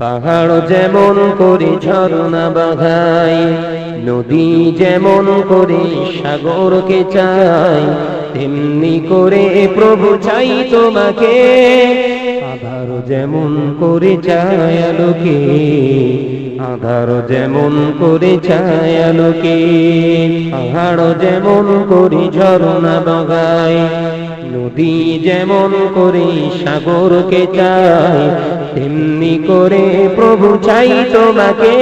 পাহাড় যেমন করে ঝর্ণা বাঘাই নদী যেমন করে সাগরকে চাই, তেমনি করে প্রভু চাই তোমাকে। আধার যেমন করে চায় আলোকে, আধার যেমন করে ছায় আলোকে, পাহাড় যেমন করে ঝর্ণা বাগায় নদী যেমন করে সাগরকে চায় তেমনি করে প্রভু চাই তোমাকে।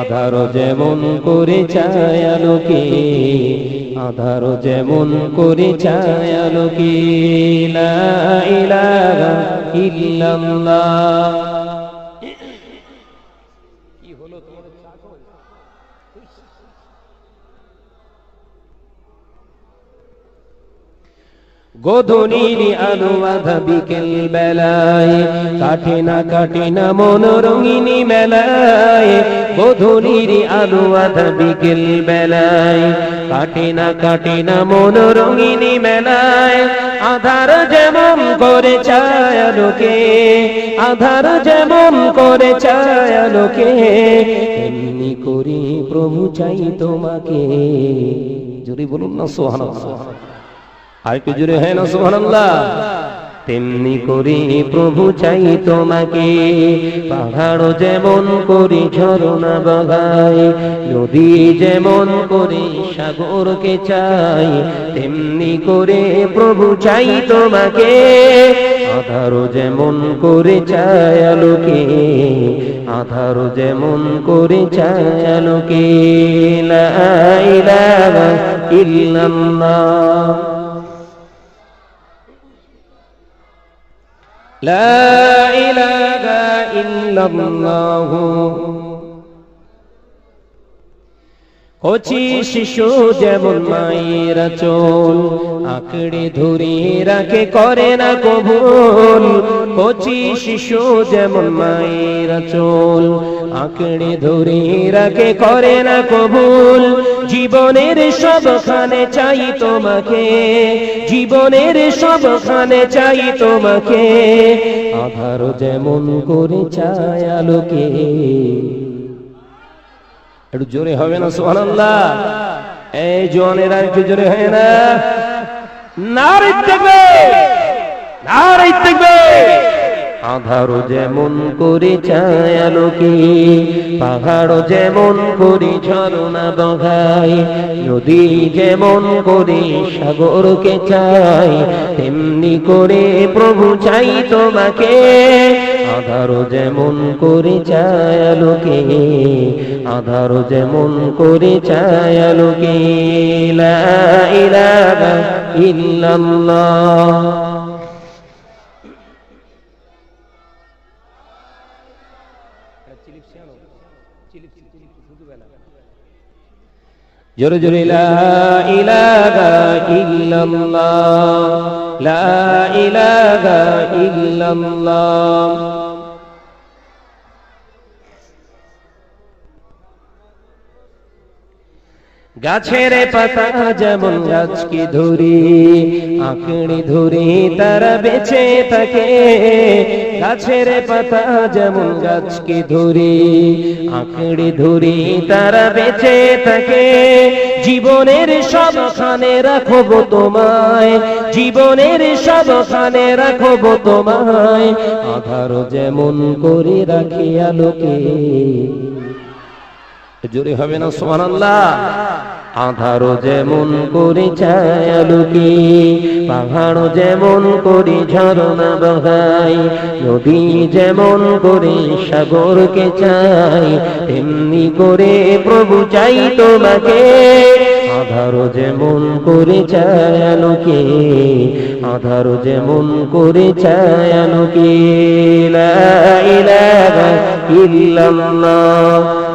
আধার যেমন করে চায় আলোকে, আধারও যেমন করে চায় আলোকে। ইলাহা ইল্লাল্লাহ কি হলো তোমাদের গোধনীর আলো আধা বিকেল বেলায় কাটে না কাটে না মন রঙিনী মেলায় গোধনীর আলো আধা বিকেল বেলায় কাটে না কাটে না মন রঙিনী মেলায়, আধার যেমন করে চায় লোকে, আধার যেমন করে চায় লোকে এমনি করি প্রভু চাই তোমাকে। যদি বলুন না সোহানা আর একটু জোরে হয় না সুবহানাল্লাহ। তেমনি করি প্রভু চাই তোমাকে। পাহাড় যেমন করি ঝরনা বাগাই নদী যেমন করে সাগরকে চাই তেমনি করে প্রভু চাই তোমাকে। আধার যেমন করে চায় আলোকে আধার যেমন করে চায় আলোকে। ইল্লাল্লাহ। لا إله إلا الله কচি শিশু যেমন মায়ের চোল আঁকড়ে ধরে রাখে করে না কবুল কচি শিশু যেমন মায়ের চোল আঁকড়ে ধরে রাখে করে না কবুল জীবনের সবখানে চাই তোমাকে, জীবনের সবখানে চাই তোমাকে। আধার যেমন করে চায় আলোকে। একটু জোরে হবে না, সুবহানাল্লাহ? এই জোয়ানেরা একটু জোরে হয় না। নারী দেখবে নারী দেখবে। আধার যেমন করে চায় আলোকে পাহাড় যেমন করে ঝরনা বঘাই নদী যেমন করে সাগরকে চাই তেমনি করে প্রভু চাই তোমাকে, আধার যেমন করে চায় আলোকে আধার যেমন করে লা ইলাহা ইল্লাল্লাহ। জোরে জোরে লা ইলাহা ইল্লাল্লাহ লা ইলাহা ইল্লাল্লাহ গাছের পাতা যেমন গাছকে ধরে আঁকড়ে ধরে তারা বেঁচে থাকে। গাছের পাতা যেমন গাছকে ধরে আঁকড়ে ধরে তারা বেঁচে থাকে। জীবনের সবখানে রাখব তোমায়, জীবনের সবখানে রাখব তোমায়। আধার যেমন করে রাখি আলোকে জোরে হবে না, সুবহানাল্লাহ। আধার যেমন করে চায় আলোকে পাহাড় যেমন করে ঝরনা বহাই নদী যেমন করে সাগরকে চাই তেমনি করে প্রভু চাই তোমাকে। আধার যেমন করে চায় আলোকে আধার যেমন করে চায় আলোকে।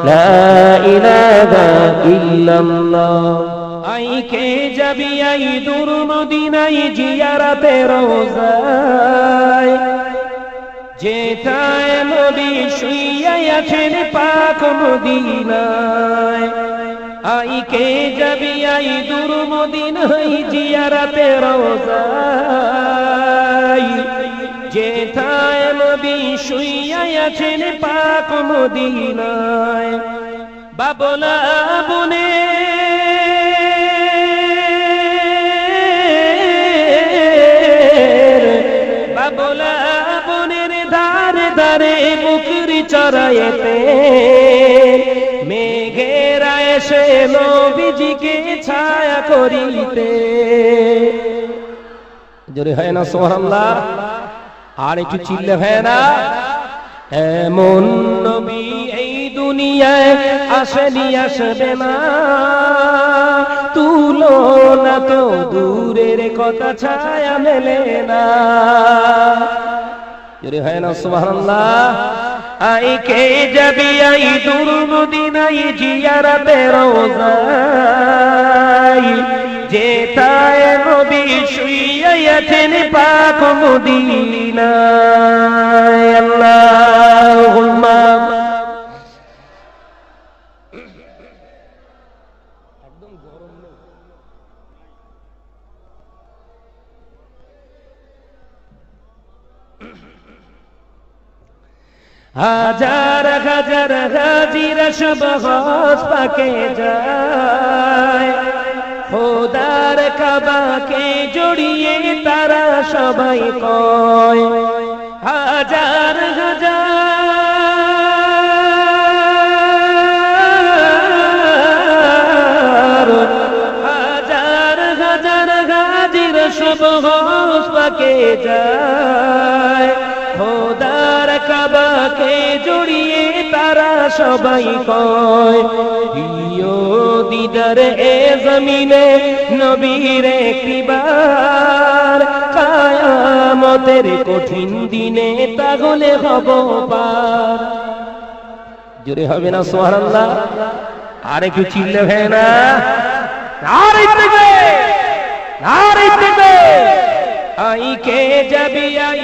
ইল্লাল্লাহ লা ইলাহা ইল্লাল্লাহ। আইকে যাবি আই দূর মদিনাই জিয়ারাতে রোজায়? যেথায় নবী শুইয়া আছেন পাক মদিনায়। আইকে যাবি আই দূর মদিনাই জিয়ারাতে রোজায়? যেথায় নবী শুইয়া আছেন পাক মদিনায়। বাবলা বনে বাবলা বনের ধারে ধারে বুকরি চড়াইতে। মেঘেরা এসে নবীজিকে ছায়া করিতে। জোরে হয় না সোহান্লা আর একটু চিল্লে না এমন নবী এই দুনিয়ায় আসেনি আসবে না। তুলো না তো দূরের কথা ছায়া মেলে না। জোরে হয় না সুবহানাল্লাহ। আই কে যাবি আই দুর্মদিনাই জিয়ারাতে রোজাই যেতায় নবী শুইয়াছেন পাক মদিনায়। আল্লাহুম্মা একদম গরম নেই হাজার হাজার হাজির সব হজ পাকে যায়। খোদার কাবাকে জড়িয়ে তারা সবাই কয়, হাজার হাজার হাজার হাজার গাজির সব হোস পাকে যায়। তারা সবাই কয় দিদার, এ জমিনে নবীর একটিবার কায়ামতের কঠিন দিনে তাহলে হব জোরে হবে না সোহারাল্লাহ আর একটু চিল্লে ভে না। আই কে যাবি আই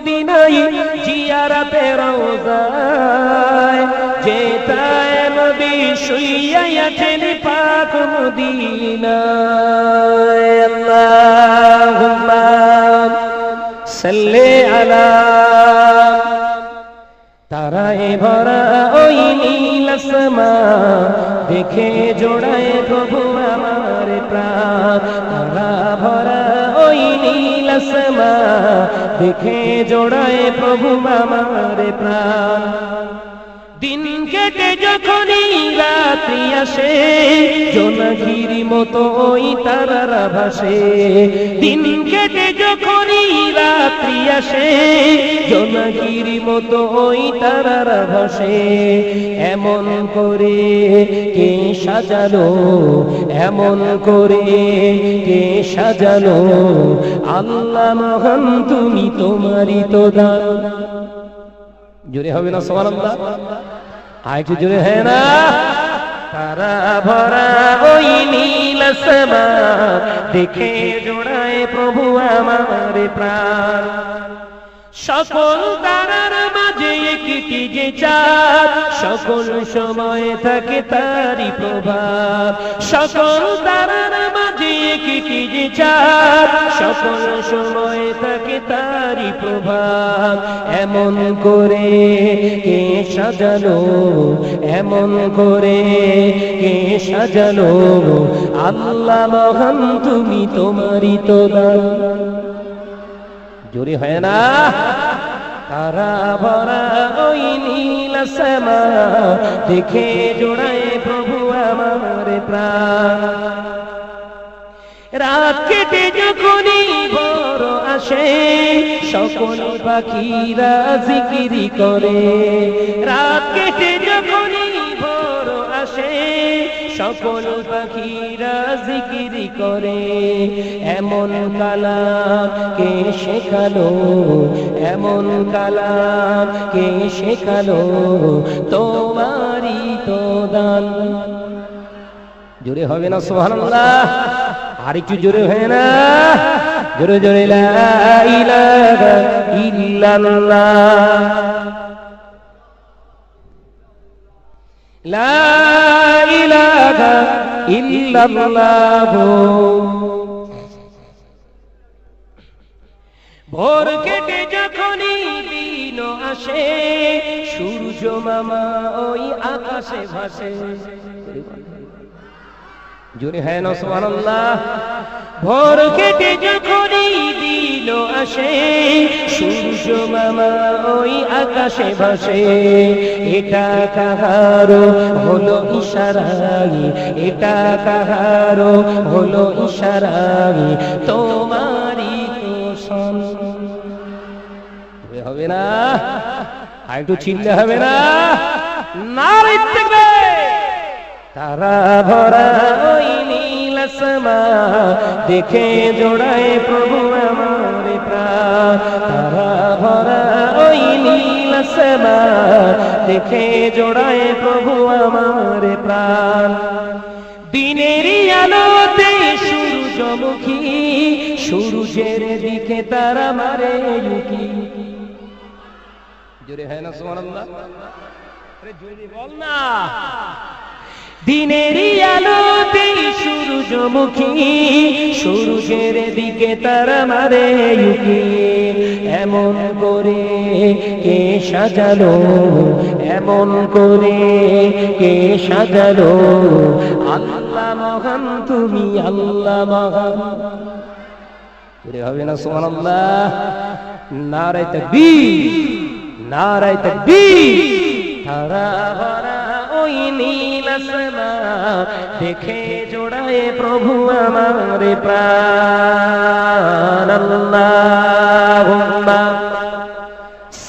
দূর মদিনাই জিয়ারাতে রোজায় যেতায় নবী শুইয়া আছেন পাক মদিনায়। আল্লাহুম্মা সাল্লি আলা তারায় ভরা ওই নীল আসমা দেখে আসমা দেখে জোড়ায় প্রভু মামারে প্রাণ। দিন কেটে যখনই রাত্রি আসে, জোনাকির মতো ওই তারারা ভাসে। দিন কেটে যখনই রাত্রি আসে, জোনাকির মতো ওই তারারা ভাসে। এমন করে কে সাজালো, এমন করে কে সাজালো। আল্লাহ মহান, তুমি তোমারই তো দান। জোরে হবে না সমান আর একটু জোরে হ্যাঁ না? তারা ভরা ওই নীল সমা দেখে জোড়ায় প্রভু আমার প্রাণ। সকল তারার মাঝে একটি যে চাঁদ সকল সময় থাকে তারি প্রভাব। সকল তারার যে চাঁদ সকল সময় থাকে তারি প্রভাব। এমন করে কে সাজালো, এমন করে কে সাজালো। আল্লাহ মহান, তুমি তোমারই তো দান। জোরে হয় না? তারা ভরা ওই নীল শ্যামা, দেখে জোড়ায় প্রভু আমার প্রাণ। রাত কেটে যখনই বড় আসে, সকল পাখিরা জিকিরি করে। রাত কেটে যখনই বড় আসে, সকল পাখিরা জিকিরি করে। এমন কালাম কে শেখালো, এমন কালাম কে শেখালো, তোমারই তো দান। জোরে হবে না, সুবহানাল্লাহ। আর একটু জোরে হয় না। জোরে জোরে ভোর কেটে যখনই দিন আসে, সূর্য মামা ওই আকাশে ভাসে। জোরে হ্যাঁ সুবহানাল্লাহ। ভোর কেটে যখনই দিল আসে সূর্য মামা ওই আকাশে ভাসে। এটা কাহারো হলো ইশারাই এটা কাহারো হলো ইশারাই তোমারই কোসম হবে না আর একটু চিনলে হবে না। না। তারা ভরা আসমা দেখে জোড়ায় প্রভু আমার প্রাণ। তারা ভরা ওই নীল দেখে জোড়ায় প্রভু আমার প্রাণ। দিনেরই আলোতে সূর্যমুখী সূর্যের দিকে তারা মারে লুকি। জোরে হয় না সুবহানাল্লাহ। আরে জোরে বল না। দিনেরই আলোতে সূর্যমুখী, সূর্যের দিকে তারা মারে ইউকি। এমন করে কে সাজালো, এমন করে কে সাজালো। আল্লাহ মহান, তুমি আল্লাহ মহান। হবে না সোমান আল্লাহ নারায় তাকবীর নারায় তাকবীর। তারা ভরা ওই আসমা দেখে জোড়ায় প্রভু আমার প্রাণ। আল্লাহুম্মা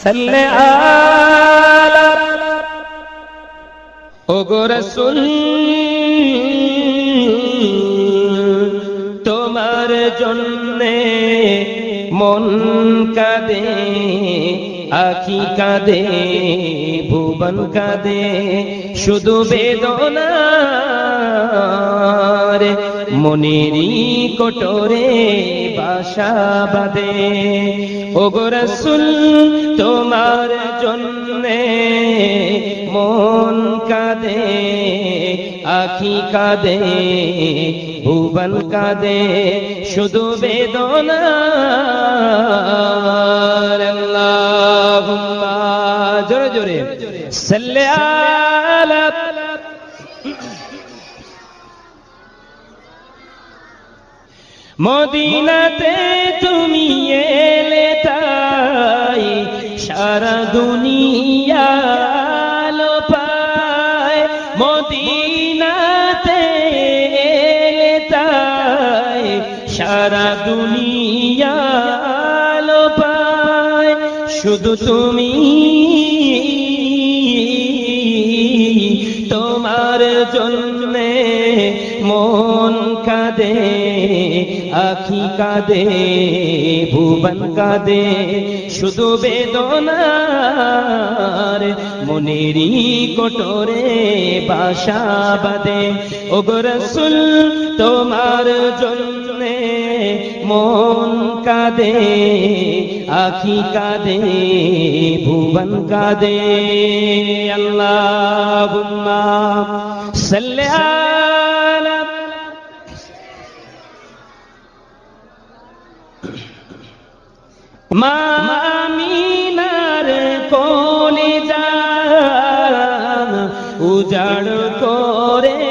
সাল্লি আলা তোমার জন্যে মন কাঁদে, আখি কাঁদে, ভুবন কাঁদে, শুধু বেদনার মনেরই কোটরে বাসা বাদে ওগো রসুল, তোমার জন্যে মন কাঁদে, আখি কাঁদে, ভুবন কাঁদে, শুধু বেদনা জোরে জোরে মদিনাতে তুমি এলে তাই সারা দুনিয়া সারা দুনিয়া আলো পায়, শুধু তুমি। তোমার জন্যে মন কাঁদে, আখি কাঁদে, ভুবন কাঁদে, শুধু বেদনার মনেরই কোটরে বাসা বাদে ওগরসুল তোমার জন্যে মন কাঁদে আখি কাঁদে ভুবন কাঁদে। আল্লাহ সাল্লি আলা মামিনার কোলে যা উজাড় করে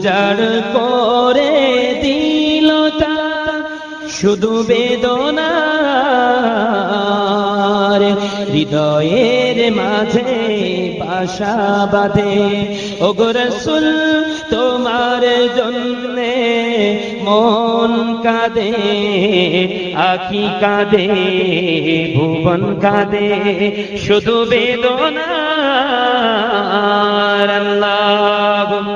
উজাড় করে দিল শুধু বেদনার হৃদয়ের মাঝে বাসা বাঁধে। ওগরসুল তোমার জন্যে মন কাঁদে, আখি কাঁদে, ভুবন কাঁদে, শুধু বেদনা আল্লাহুম্মা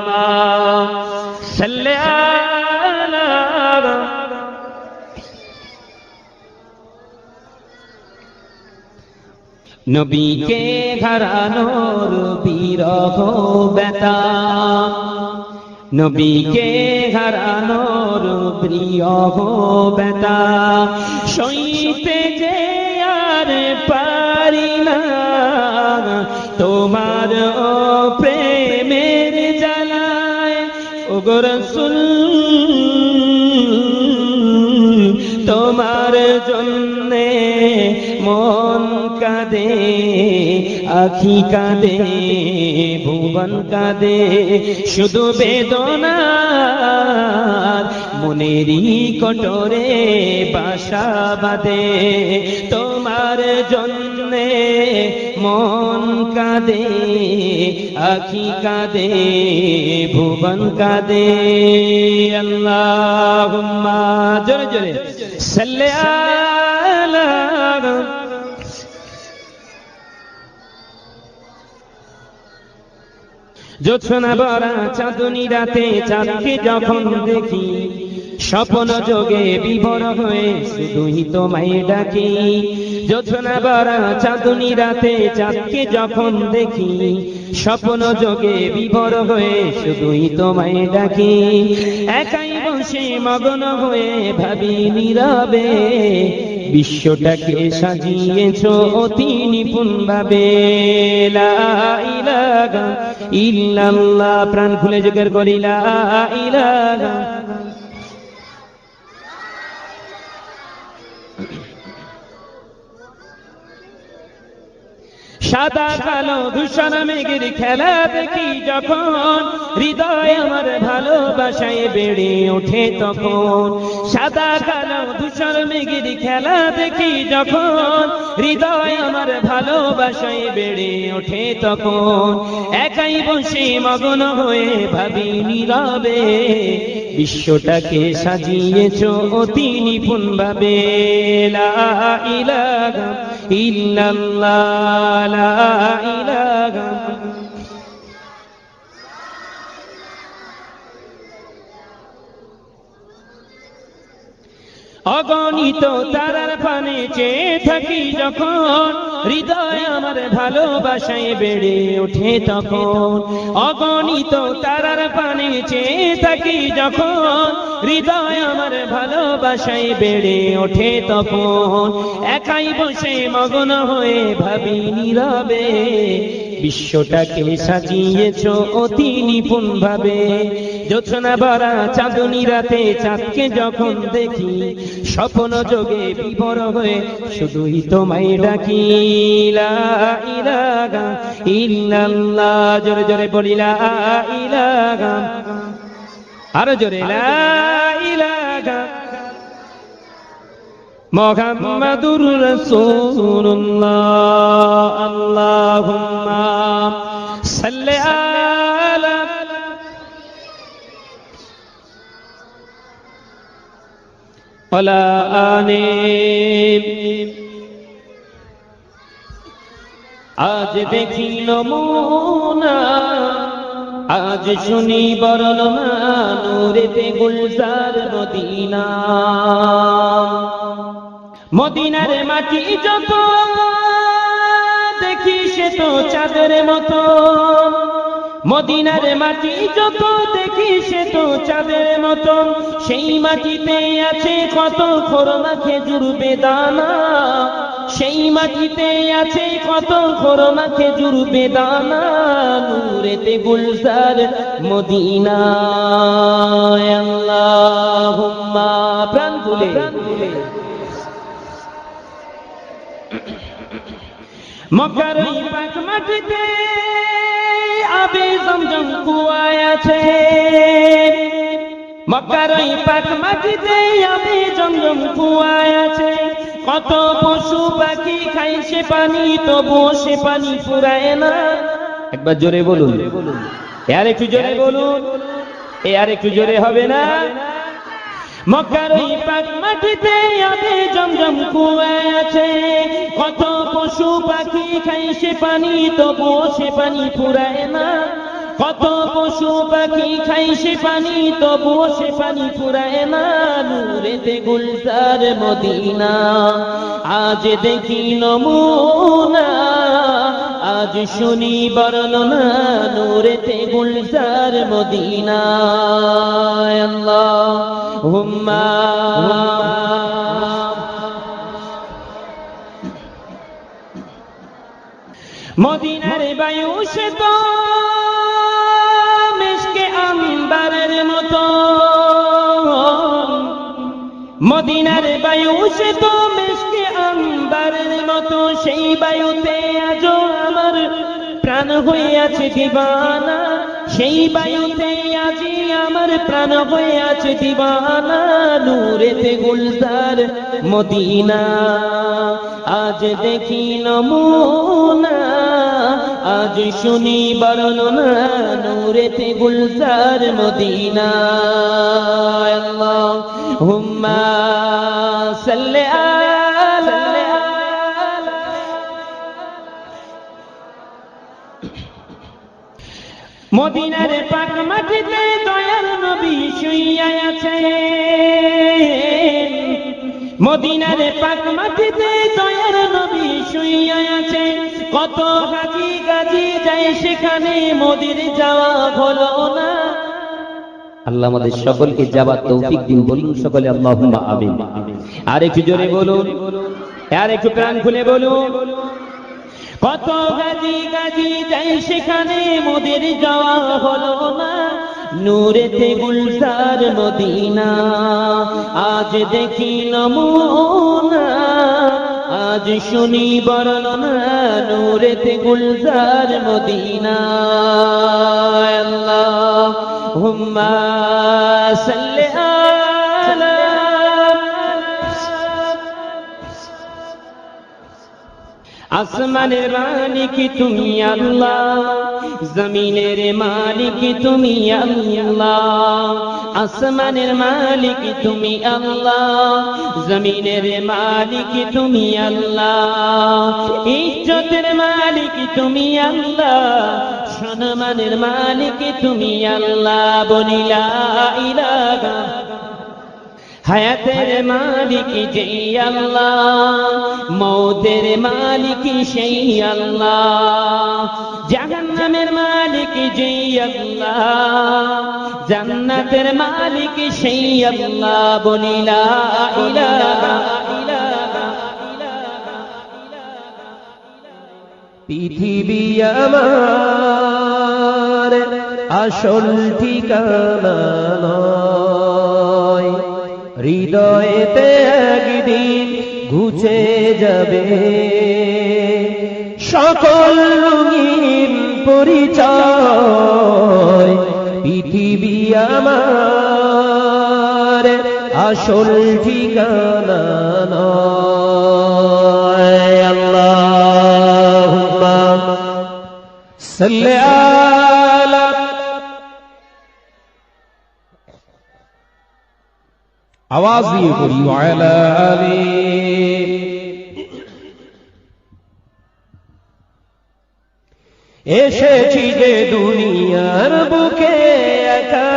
নবীকে ঘরানোর বিরহ বেতা নবীকে ঘরানোর প্রিয় বেতা সইতে যে আর পারি না, তোমার প্রেমের জ্বালায়। ও ওগরসুল তোমার জন্যে মন কাঁদে, আখি কাঁদে, ভুবন কাঁদে, শুধু বেদনা মনেরই কটরে বাসা বাদে তোমার জন্যে মন কাঁদে, আখি কাঁদে, ভুবন কাঁদে। আল্লাহ জোরে জোরে সাল্লে জোছনা বরা চাঁদনি রাতে চাঁদকে যখন দেখি, স্বপ্ন যোগে বিভোর হয়ে শুধুই তোমায় ডাকি। জোছনা বরা চাঁদনি রাতে চাঁদকে যখন দেখি, স্বপ্ন যোগে বিভোর হয়ে শুধুই তোমায় ডাকি। একাই বসে মগ্ন হয়ে ভাবি নীরবে, বিশ্বটাকে সাজিয়েছ অতি নিপুণ ভাবে। ইল্লাল্লাহ প্রাণ খুলে জিকির করিলা ইলাহা সাদা কালো ধূসর মেঘের খেলা দেখি যখন হৃদয় আমার ভালোবাসায় বেড়ে ওঠে তখন। সাদা কালো ধূসর মেঘের খেলা দেখি যখন হৃদয় আমার ভালোবাসায় বেড়ে ওঠে তখন। একাই বসে মগ্ন হয়ে ভাবি নীরবে, বিশ্বটাকে সাজিয়েছ অতি নিপুণ ভাবে ইলাহা অগণিত তারার পানে চেয়ে থাকি যখন হৃদয় আমার ভালোবাসায় বেড়ে ওঠে তখন। অগণিত তারার পানে চেয়ে থাকি যখন। হৃদয় আমার ভালোবাসায় বেড়ে ওঠে তখন। একাই বসে মগন হয়ে ভাবি নীরবে। বিশ্বটাকে সাজিয়েছ অতি নিপুণ ভাবে জোছনা ভরা চাঁদনি রাতে চাঁদকে যখন দেখি, স্বপ্ন যোগে বিভোর হয়ে শুধুই তোমায় ডাকি, লা ইলাহা ইল্লাল্লাহ। জোরে জোরে বলিলা ইলাহা। আরও জোরে, লা মোহাম্মদুর রাসূলুল্লাহ। আল্লাহুম্মা সাল্লি আলা ওয়ালা আলি আজ দেখি নমুনা, আজ শুনি বরণমা নূরেতে গুলজার মদিনা। মদিনার মাটি যত, দেখি সে তো চাঁদের মতো। মদিনার মাটি যত, দেখি সে তো চাঁদের মতো। সেই মাটিতে আছে কত খোরমা খেজুর বেদানা। সেই মাটিতে আছে কত খোরমা খেজুর বেদানা। নূরেতে গুলজার মদিনা আল্লাহুম্মা প্রাণ তুলে। মক্কার ওই পাক মাটিতে আবে জমজম কুয়ায় আছে। মক্কার ওই পাক মাটিতে আবে জমজম কুয়ায় আছে। কত পশু পাখি খাই সে পানি তবুও সে পানি ফুরায় না। একবার জোরে বলুন। আর একটু জোরে বলুন। এ আর একটু জোরে হবে না। মক্কার ওই পাক মাটিতে আবে জমজম কুয়ায় আছে। কত পশু পাখি খাই, সে পানি তবুও সে পানি ফুরায় না। কত পশু পাখি খাই, সে পানি তবুও সে পানি ফুরায় না। নূরেতে গুলজার মদিনা, আজ দেখি নমুনা। আজ শুনি বর্ণনা, নূরেতে গুলজার মদিনা আল্লাহ, হুম্মা। মদিনার বায়ু সে তো মিশকে আম্বারের মতো। মদিনার বায়ু সে তো মেষকে আমিন বারের মতো। সেই বায়ুতে আজ আমার প্রাণ হইয়াছে দিবানা। সেই বায়ুতে আজি আমার প্রাণ হয়ে আছে দিবানা। নূরেতে গুলজার মদিনা। আজ দেখি নমুনা, আজ শুনি বর্ণনা, নূরেতে গুলজার মদিনা আল্লাহ। হুম্মা সাল্লি মদিনার পাক মাটিতে দয়ার নবী শুইয়া আছে মদিনার পাক মাটিতে দয়ার নবী শুইয়া আছে। কত হাজি গাজি যায় সেখানে মোদির যাওয়া হলো না। আল্লাহ আমাদের সকলকে যাবার তৌফিক দিন বলুন সকলে আল্লাহুম্মা আমিন। আর একটু জোরে বলুন আর একটু প্রাণ খুলে বলুন। কত গাজি গাজি যাই সেখানে মোদের যাওয়া হলো না। নূরেতে গুলজার মদিনা। আজ দেখি নমুনা, আজ শুনি বর্ণনা নূরেতে গুলজার মদিনা। আল্লাহ হুম্মা সাল্লি আসমানের মালিক তুমি আল্লাহ? জমিনের মালিক তুমি আল্লাহ। আসমানের মালিক তুমি আল্লাহ। জমিনের মালিক তুমি আল্লাহ। ইজ্জতের মালিক তুমি আল্লাহ। সম্মানের মালিক তুমি আল্লাহ। বলিলা ইলাহা। হায়াতের মালিক যেই আল্লাহ। মৌতের মালিক সেই আল্লাহ। জাহান্নামের মালিক যেই আল্লাহ। জান্নাতের মালিক সেই আল্লাহ ইলাহা। পৃথিবী আমার আসল ঠিকানা নয়। হৃদয়েতে একদিন ঘুচে যাবে। সকল রঙিন পরিচয় পৃথিবী আমার আসল ঠিকানা আলা আওয়াজ দিয়ে পড়ি ওয়ালা আলী এসেছি যে দুনিয়ার বুকে একা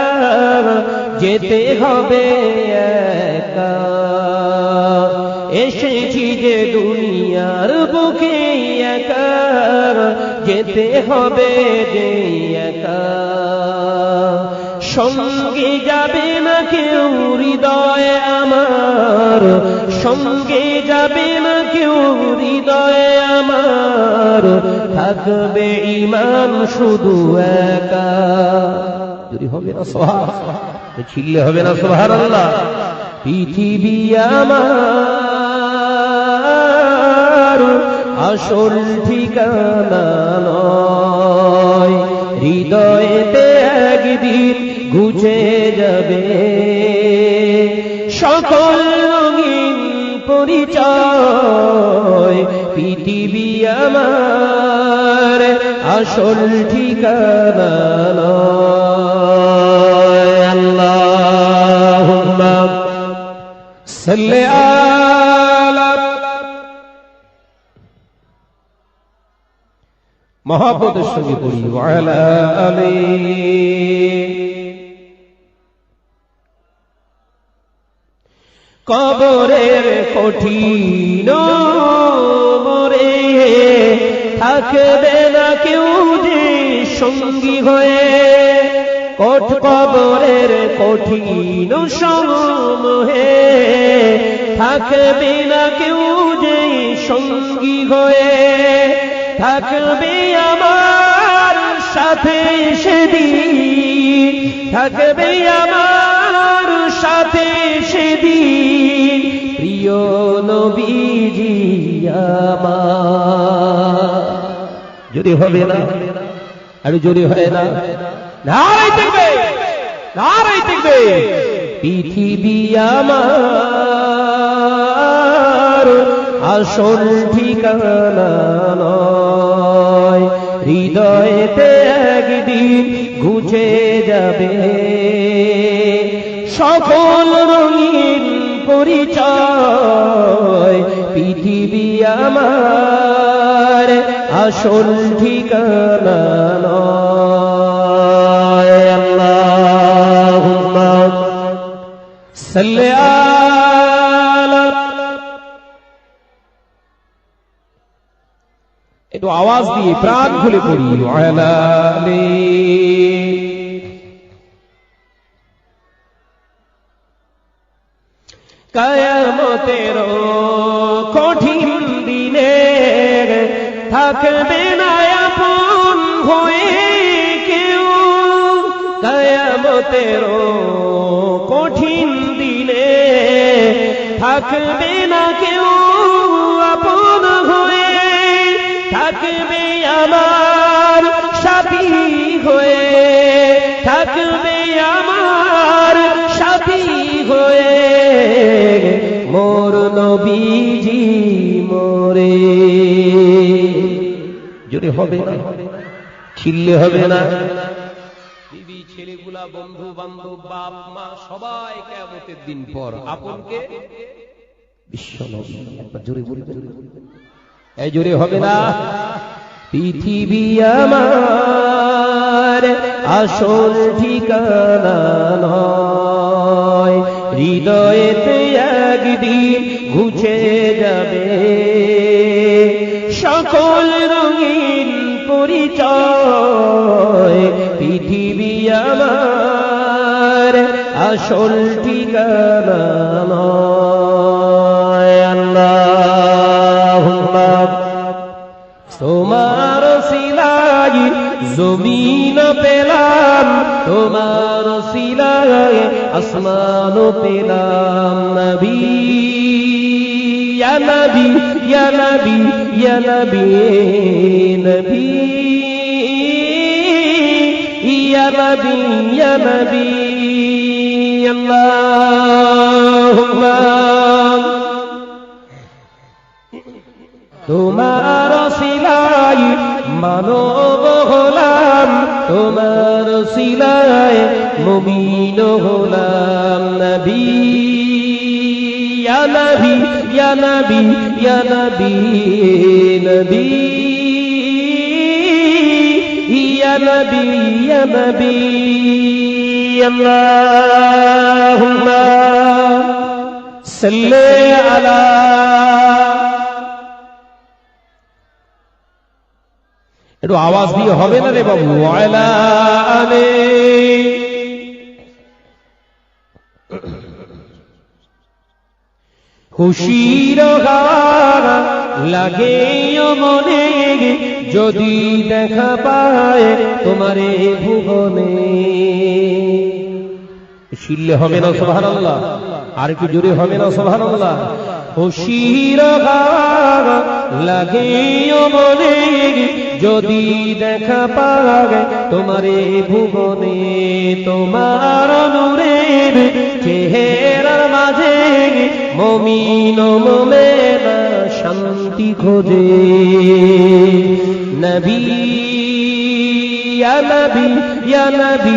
যেতে হবে এসেছি যে দুনিয়ার বুকে একা যেতে হবে যে সঙ্গে যাবে না কেউ হৃদয় আমার, সঙ্গে যাবে না আমার থাকবে ইমান শুধু একা। যদি হবে না সোহার ছিললে হবে না সোহার আল্লাহ পৃথিবী আমার আসল ঠিকানা নয়। হৃদয়েতে একদিন ঘুচে যাবে। সকল রঙিন পরিচয়, পৃথিবী আমার আসল ঠিকানা আল্লাহুম্মা মহাপদের সঙ্গে পড়ি আলী। কবরের কঠিন মরে থাকবে না কেউ যে সঙ্গী হয়ে। কঠ কবরের কঠিন সমহে থাকবে না কেউ যে সঙ্গী হয়ে। থাকবে আমার সাথে সেদিন। থাকবে আমার সাথে সেদিন। যদি হবে না, আর যদি হয় না নারাই নারাই পৃথিবী আমার আসল ঠিকানা হৃদয়েতে একদিন ঘুচে যাবে। সকল পরিচয় পৃথিবী আমার আসল ঠিকানা একটু আওয়াজ দিয়ে প্রাণ খুলে পড়ি আলা আলি কায়ামতের কঠিন দিনে থাকবে না আপন হয়ে কেউ। কায়ামতের কঠিন দিনে থাকবে না কেউ আপন হয়ে। থাকবে আমার সাথী যদি হবে না ছিললে হবে না। ছেলেগুলা বন্ধু বান্ধব বাপ মা সবাই কেমতের দিন পর আপনকে একবার জোরে এই জোরে হবে না। পৃথিবী আমার আসল ঠিকানা নয়। হৃদয়েতে একদিন ঘুচে আমার আসল ঠিকানা তোমার সিলাই জমিন পেলাম, তোমার সিলাই আসমান পেলাম, নবী। নবী নবী নবী নবী। ইয়া নবী ইয়া নবী আল্লাহুম্মা তোমার সিলাই মানব হলাম তোমার সিলাই মুমিন হলাম নবী ইয়া নবী ইয়া নবী ইয়া নবী নবী ইয়া নবী আল্লাহুম্মা সাল্লি আলা একটু আওয়াজ দিয়ে হবে না রে বাবু? আলা আলে। খুশির লাগে মনে। যদি দেখা পায় তোমারে ভুবনে। শিললে হবে না সোহান আল্লাহ আর কি জোরে হবে না সোহান আল্লাহ গান লাগে মনে যদি দেখা পাগে তোমারে ভুবনে। তোমার নূরের চেহারার মাঝে মমিন মোমেনা। শান্তি খোঁজে। নবী নবী নবী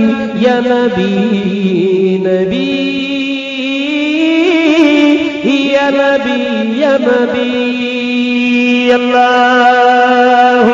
নবী নবী। নবী নবী। আল্লাহ